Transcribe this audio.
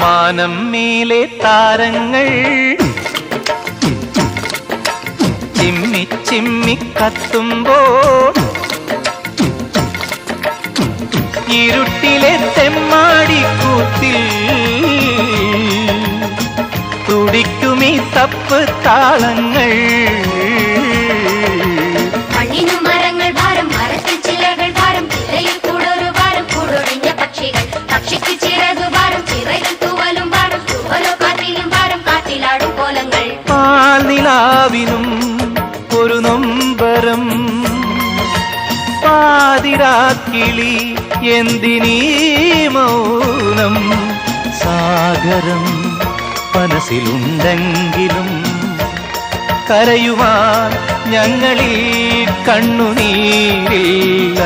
മാനം മേലെ താരങ്ങൾ. ചിമ്മി ചിമ്മി കത്തുമ്പോ ഇരുട്ടിലെ തെമ്മാടി കൂത്തിൽ തുടിക്കുമീ തപ്പ് താളങ്ങൾ. പക്ഷിക്ക് മരങ്ങൾ പാൽനിലാവിനും ഒരു നൊമ്പരം. പാതിരാക്കിളി എന്തിനീ മൗനം? സാഗരം മനസ്സിലുണ്ടെങ്കിലും കരയുവാൻ ഞങ്ങളിൽ കണ്ണുനീരില്ല.